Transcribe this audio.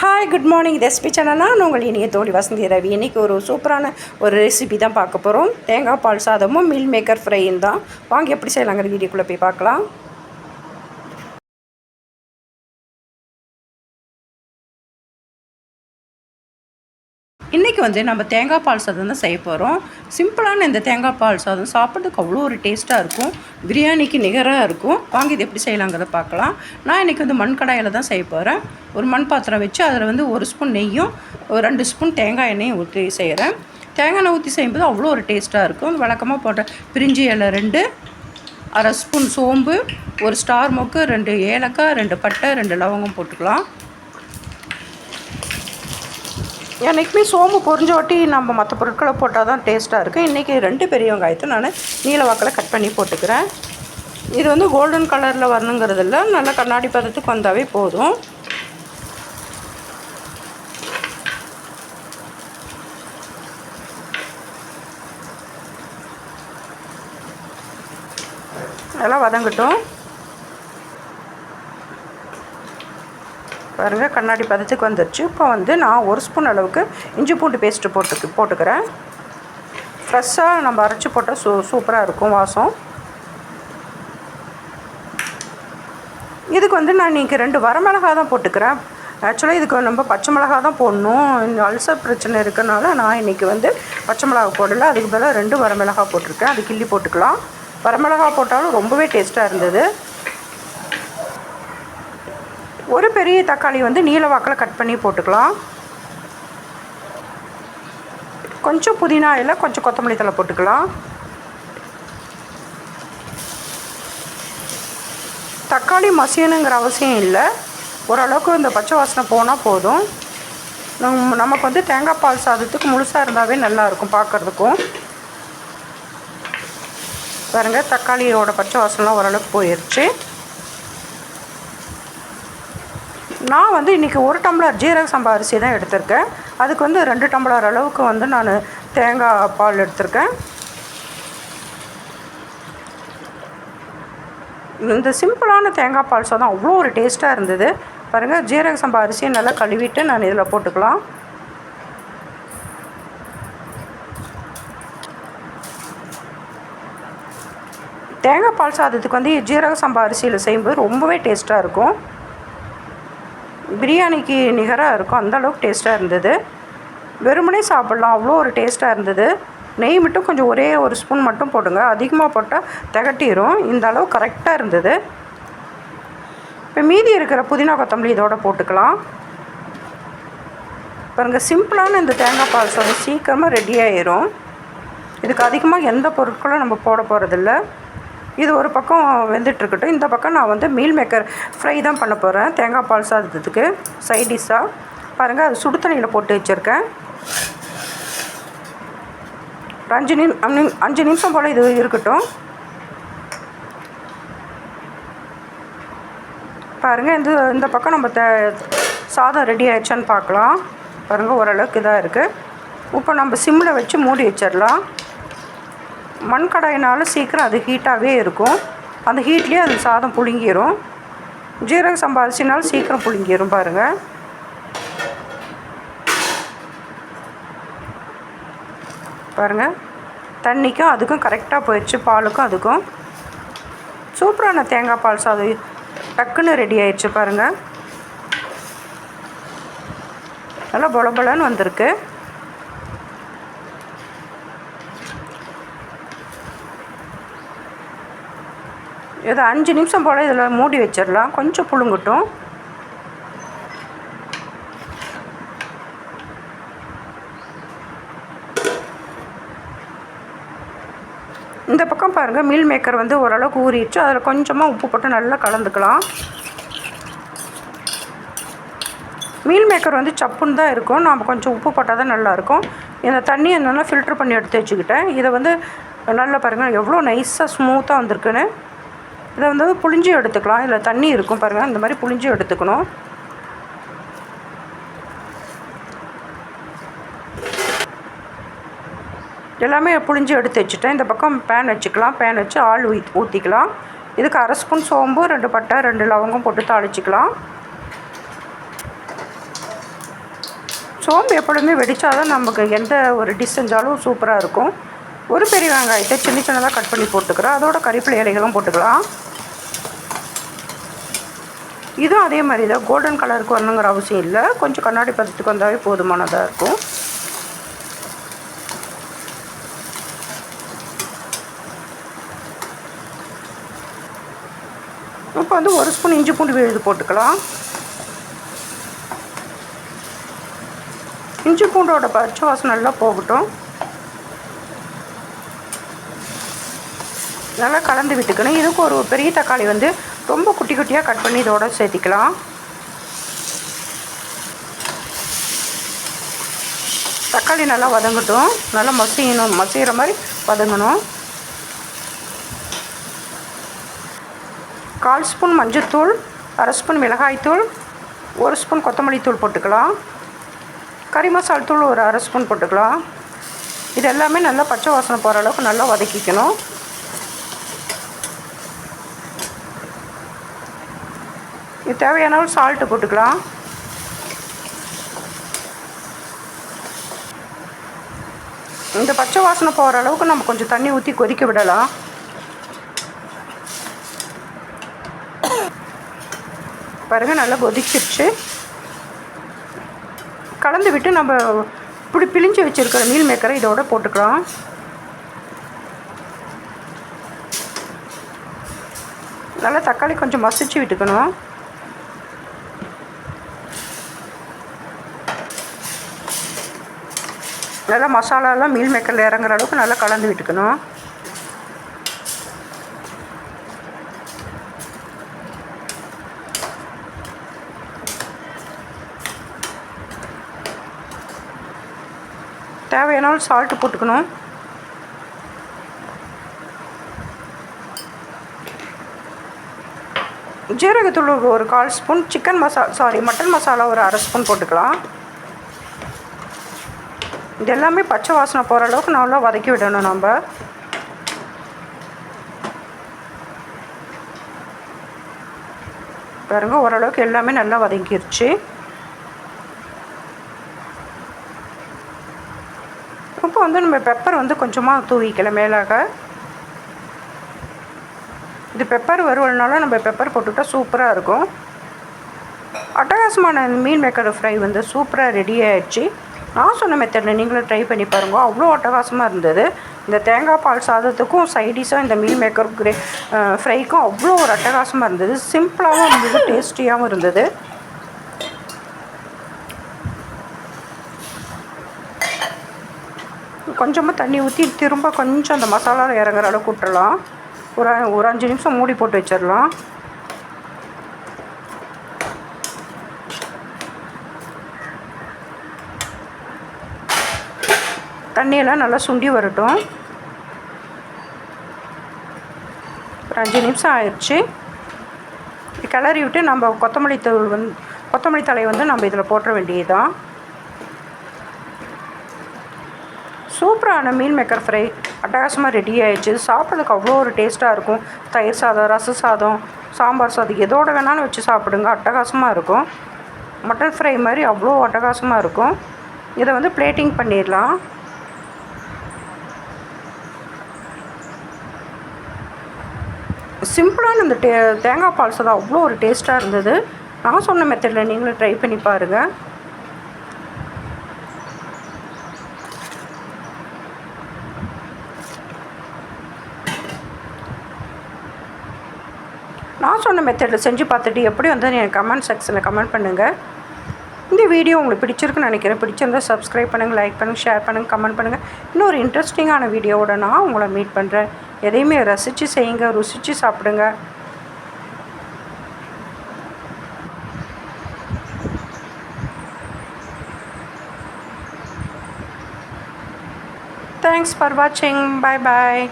Hi good morning இது SP சேனல்னா நான் உங்கள் இனிய தோழி வசந்தி ரவி. இன்றைக்கி ஒரு சூப்பரான ஒரு ரெசிபி தான் பார்க்க போகிறோம் தேங்காய் பால் சாதமும் மில் மேக்கர் ஃப்ரையும் தான். வாங்கி எப்படி செய்யலாங்கிற வீடியோக்குள்ளே போய் பார்க்கலாம். இன்றைக்கி வந்து நம்ம தேங்காய் பால் சாதம் தான் செய்ய போகிறோம் சிம்பிளான இந்த தேங்காய் பால் சாதம் சாப்பிட்றதுக்கு அவ்வளோ ஒரு டேஸ்ட்டாக இருக்கும். பிரியாணிக்கு நிகராக இருக்கும். வாங்கி இது எப்படி செய்யலாங்கிறத பார்க்கலாம். நான் இன்றைக்கி வந்து மண் கடாயில் தான் செய்ய போகிறேன் ஒரு மண் பாத்திரம் வச்சு அதில் வந்து ஒரு ஸ்பூன் நெய்யும் ஒரு ரெண்டு ஸ்பூன் தேங்காய் எண்ணெயும் ஊற்றி செய்கிறேன் தேங்காய் எண்ணெய் ஊற்றி செய்யும்போது அவ்வளோ ஒரு டேஸ்ட்டாக இருக்கும். வழக்கமாக போட்ட பிரிஞ்சி இலை ரெண்டு அரை ஸ்பூன் சோம்பு ஒரு ஸ்டார் மொக்கு ரெண்டு ஏலக்காய் ரெண்டு பட்டை ரெண்டு லவங்கம் போட்டுக்கலாம். என்றைக்குமே சோம்பு பொறிஞ்ச வாட்டி நம்ம மற்ற பொருட்களை போட்டால் தான் டேஸ்ட்டாக இருக்குது இன்றைக்கி ரெண்டு பெரிய வெங்காயத்தை நான் நீல வாக்கில் கட் பண்ணி போட்டுக்கிறேன். இது வந்து கோல்டன் கலரில் வரணுங்கிறது இல்லை. நல்லா கண்ணாடி பதத்துக்கு வந்தாவே போதும். நல்லா வதங்கட்டும். பாருங்கள் கண்ணாடி பதத்துக்கு வந்துருச்சு. இப்போ வந்து நான் ஒரு ஸ்பூன் அளவுக்கு இஞ்சி பூண்டு பேஸ்ட்டு போட்டுக்கு போட்டுக்கிறேன். ஃப்ரெஷ்ஷாக நம்ம அரைச்சி போட்டால் சூ சூப்பராக இருக்கும் வாசம். இதுக்கு வந்து நான் இன்றைக்கி ரெண்டு வரமிளகா தான் போட்டுக்கிறேன். ஆக்சுவலாக இதுக்கு நம்ம பச்சை மிளகா தான் போடணும். இந்த அல்சர் பிரச்சனை இருக்கனால நான் இன்றைக்கி வந்து பச்சை மிளகா போடலை. அதுக்கு பதிலாக ரெண்டு வரமிளகா போட்டிருக்கேன். அது கிள்ளி போட்டுக்கலாம். வரமிளகா போட்டாலும் ரொம்பவே டேஸ்ட்டாக இருந்தது. ஒரு பெரிய தக்காளி வந்து நீல வாக்கில் கட் பண்ணி போட்டுக்கலாம். கொஞ்சம் புதினா இல்லை கொஞ்சம் கொத்தமல்லி தலை போட்டுக்கலாம். தக்காளி மசியணுங்கிற அவசியம் இல்லை. ஓரளவுக்கு இந்த பச்சை வாசனை போனால் போதும். நம் நமக்கு வந்து தேங்காய் பால் சாதத்துக்கு முழுசாக இருந்தாவே நல்லாயிருக்கும் பார்க்குறதுக்கும் பாருங்கள் தக்காளியோட பச்சை வாசனைலாம் ஓரளவுக்கு போயிடுச்சு நான் வந்து இன்றைக்கி ஒரு டம்ளர் ஜீரக சம்பா அரிசி தான் எடுத்திருக்கேன். அதுக்கு வந்து ரெண்டு டம்ளர் அளவுக்கு வந்து நான் தேங்காய் பால் எடுத்திருக்கேன். இந்த சிம்பிளான தேங்காய் பால் சாதம் அவ்வளோ ஒரு டேஸ்ட்டாக இருந்தது. பாருங்கள் ஜீரக சம்பா அரிசியை நல்லா கழுவிட்டு நான் இதில் போட்டுக்கலாம். தேங்காய் பால் சாதத்துக்கு வந்து ஜீரக சம்பா அரிசியில் செய்யும்போது ரொம்பவே டேஸ்ட்டாக இருக்கும். பிரியாணிக்கு நிகராக இருக்கும் அந்த அளவுக்கு டேஸ்ட்டாக இருந்தது. வெறுமனே சாப்பிட்லாம் அவ்வளோ ஒரு டேஸ்ட்டாக இருந்தது. நெய் மட்டும் கொஞ்சம் ஒரே ஒரு ஸ்பூன் மட்டும் போடுங்க. அதிகமாக போட்டால் திகட்டிடும் இந்த அளவு கரெக்டாக இருந்தது. இப்போ மீதி இருக்கிற புதினா கொத்தமல்லி இதோட போட்டுக்கலாம். பாருங்கள் சிம்பிளான இந்த தேங்காய் பால் சாதம் சீக்கிரமாக ரெடி ஆயிரும். இதுக்கு அதிகமாக எந்த பொருட்களும் நம்ம போட போகிறதில்ல இது ஒரு பக்கம் வெந்துட்டுருக்கட்டும். இந்த பக்கம் நான் வந்து மீல் மேக்கர் ஃப்ரை தான் பண்ண போகிறேன் தேங்காய் பால் சாதத்துக்கு சைட் டிஷ்ஷாக பாருங்கள் அது சுடு தண்ணியில் போட்டு வச்சுருக்கேன். ஒரு அஞ்சு நிமி அஞ்சு நிமிஷம் போல் இது இருக்கட்டும். பாருங்கள் இந்த இந்த பக்கம் நம்ம த சாதம் ரெடி ஆயிடுச்சான்னு பார்க்கலாம். பாருங்கள் ஓரளவுக்கு இதாக இருக்குது இப்போ நம்ம சிம்மில் வச்சு மூடி வச்சிடலாம். மண் கடாயினாலும் சீக்கிரம் அது ஹீட்டாகவே இருக்கும். அந்த ஹீட்லேயே அது சாதம் புழுங்கிடும் ஜீரக சம்பா அரிசினாலும் சீக்கிரம் புழுங்கிடும் பாருங்கள் பாருங்கள் தண்ணிக்கும் அதுக்கும் கரெக்டாக போயிடுச்சு பாலுக்கும் அதுக்கும். சூப்பரான தேங்காய் பால் சாதம். டக்குன்னு ரெடி ஆயிடுச்சு பாருங்கள் நல்லா பொல பொலன்னு வந்திருக்கு. ஏதோ அஞ்சு நிமிஷம் போல் இதில் மூடி வச்சிடலாம். கொஞ்சம் புழுங்கட்டும். இந்த பக்கம் பாருங்கள் மீல் மேக்கர் வந்து ஓரளவுக்கு ஊறிடுச்சு. அதில் கொஞ்சமாக உப்பு போட்டு நல்லா கலந்துக்கலாம். மீல் மேக்கர் வந்து சப்புன்னு தான் இருக்கும். நாம் கொஞ்சம் உப்பு போட்டால் தான் நல்லாயிருக்கும் இந்த தண்ணியை நல்லா ஃபில்ட்ரு பண்ணி எடுத்து வச்சுக்கிட்டேன். இதை வந்து நல்லா பாருங்கள் எவ்வளோ நைஸாக ஸ்மூத்தாக வந்திருக்குன்னு. இதை வந்து புளிஞ்சி எடுத்துக்கலாம். இதில் தண்ணி இருக்கும் பாருங்கள் இந்த மாதிரி புளிஞ்சி எடுத்துக்கணும். எல்லாமே புளிஞ்சு எடுத்து வச்சுட்டேன். இந்த பக்கம் பேன் வச்சுக்கலாம். பேன் வச்சு ஆள் ஊ ஊற்றிக்கலாம் இதுக்கு அரை ஸ்பூன் சோம்பு ரெண்டு பட்டை ரெண்டு லவங்கம் போட்டு தாளிச்சிக்கலாம். சோம்பு எப்பொழுதுமே வெடித்தா தான் நமக்கு எந்த ஒரு டிஷ் செஞ்சாலும் சூப்பராக இருக்கும். ஒரு பெரிய வெங்காயத்தை சின்ன சின்னதாக கட் பண்ணி போட்டுக்கிறோம் அதோட கறிப்பிலை இலைகளும் போட்டுக்கலாம். இதுவும் அதே மாதிரி தான். கோல்டன் கலருக்கு வரணுங்கிற அவசியம் இல்லை. கொஞ்சம் கண்ணாடி பதத்துக்கு வந்தாவே போதுமானதாக இருக்கும். இப்போ வந்து ஒரு ஸ்பூன் இஞ்சி பூண்டு விழுது போட்டுக்கலாம். இஞ்சி பூண்டோட பச்சை வாசம் நல்லா போகட்டும். நல்லா கலந்து விட்டுக்கணும். இதுக்கு ஒரு பெரிய தக்காளி வந்து ரொம்ப குட்டி குட்டியாக கட் பண்ணி இதோட சேர்த்திக்கலாம். தக்காளி நல்லா வதங்கட்டும். நல்லா மசியணும் மசிகிற மாதிரி வதங்கணும். கால் ஸ்பூன் மஞ்சத்தூள் அரை ஸ்பூன் மிளகாய்த்தூள் ஒரு ஸ்பூன் கொத்தமல்லி தூள் போட்டுக்கலாம். கறி மசால் தூள் ஒரு அரை ஸ்பூன் போட்டுக்கலாம். இது எல்லாமே நல்லா பச்சை வாசனை போகிற அளவுக்கு நல்லா வதக்கிக்கணும். இது தேவையான அளவு சால்ட்டு போட்டுக்கலாம். இந்த பச்சை வாசனை போகிற அளவுக்கு நம்ம கொஞ்சம் தண்ணி ஊற்றி கொதிக்க விடலாம். பாருங்கள் நல்லா கொதிச்சிருச்சு. கலந்து விட்டு நம்ம இப்படி பிழிஞ்சு வச்சுருக்கிற மீல் மேக்கரை இதோட போட்டுக்கலாம். நல்லா தக்காளி கொஞ்சம் மசிச்சு விட்டுக்கணும். நல்லா மசாலாலாம் மீல் மேக்கரில் இறங்குற அளவுக்கு நல்லா கலந்து விட்டுக்கணும். தேவையானாலும் சால்ட்டு போட்டுக்கணும். ஜீரகத்தூள் ஒரு கால் ஸ்பூன் சிக்கன் மசா சாரி மட்டன் மசாலா ஒரு அரை ஸ்பூன் போட்டுக்கலாம். இது எல்லாமே பச்சை வாசனை போகிற அளவுக்கு நல்லா வதக்கி விடணும் நம்ம. பாருங்க ஓரளவுக்கு எல்லாமே நல்லா வதங்கிருச்சு. இப்போ வந்து நம்ம பெப்பர் வந்து கொஞ்சமாக தூவிக்கல மேலாக. இது பெப்பர் வருவதுனால நம்ம பெப்பர் போட்டுவிட்டால் சூப்பராக இருக்கும். அட்டகாசமான மீன் மேக்கர் ஃப்ரை வந்து சூப்பராக ரெடி ஆகிடுச்சு நான் சொன்ன மெத்தடில் நீங்களும் ட்ரை பண்ணி பாருங்கள் அவ்வளோ அட்டகாசமாக இருந்தது. இந்த தேங்காய் பால் சாதத்துக்கும் சைடிஷாக இந்த மீல் மேக்கர் கிரே ஃப்ரைக்கும் அவ்வளோ ஒரு அட்டகாசமாக இருந்தது. சிம்பிளாகவும் இருந்தது டேஸ்டியாகவும் இருந்தது. கொஞ்சமாக தண்ணி ஊற்றி திரும்ப கொஞ்சம் அந்த மசாலாவில் இறங்குற அளவுக்கு விட்டுறலாம் ஒரு ஒரு அஞ்சு நிமிஷம் மூடி போட்டு வச்சிடலாம் தண்ணியெல்லாம் நல்லா சுண்டி வரட்டும். ஒரு அஞ்சு நிமிஷம் ஆயிடுச்சு. கிளறி விட்டு நம்ம கொத்தமல்லி தூள் வந்து கொத்தமல்லி தலை வந்து நம்ம இதில் போட்டுற வேண்டியதுதான். சூப்பரான மீன் மேக்கர் ஃப்ரை. அட்டகாசமாக ரெடி ஆயிடுச்சு. சாப்பிட்றதுக்கு அவ்வளோ ஒரு டேஸ்ட்டாக இருக்கும். தயிர் சாதம் ரச சாதம் சாம்பார் சாதம் எதோட வேணாலும் வச்சு சாப்பிடுங்க. அட்டகாசமாக இருக்கும். மட்டன் ஃப்ரை மாதிரி அவ்வளோ அட்டகாசமாக இருக்கும். இதை வந்து பிளேட்டிங் பண்ணிடலாம். சிம்பிளான அந்த டே தேங்காய் பால் சாதம் அவ்வளோ ஒரு டேஸ்ட்டாக இருந்தது. நான் சொன்ன மெத்தடில் நீங்களும் ட்ரை பண்ணி பாருங்கள் நான் சொன்ன மெத்தடில் செஞ்சு பார்த்துட்டு எப்படி வந்து எனக்கு கமெண்ட் செக்ஷனில் கமெண்ட் பண்ணுங்கள் இந்த வீடியோ உங்களுக்கு பிடிச்சிருக்குன்னு நினைக்கிறேன். பிடிச்சிருந்தால் சப்ஸ்கிரைப் பண்ணுங்கள் லைக் பண்ணுங்கள் ஷேர் பண்ணுங்கள் கமெண்ட் பண்ணுங்கள் இன்னொரு இன்ட்ரெஸ்டிங்கான வீடியோவோட நான் உங்களை மீட் பண்ணுறேன் எதையுமே ரசித்து செய்யுங்க ருசித்து சாப்பிடுங்க. தேங்க்ஸ் ஃபார் வாட்சிங் பாய் பாய்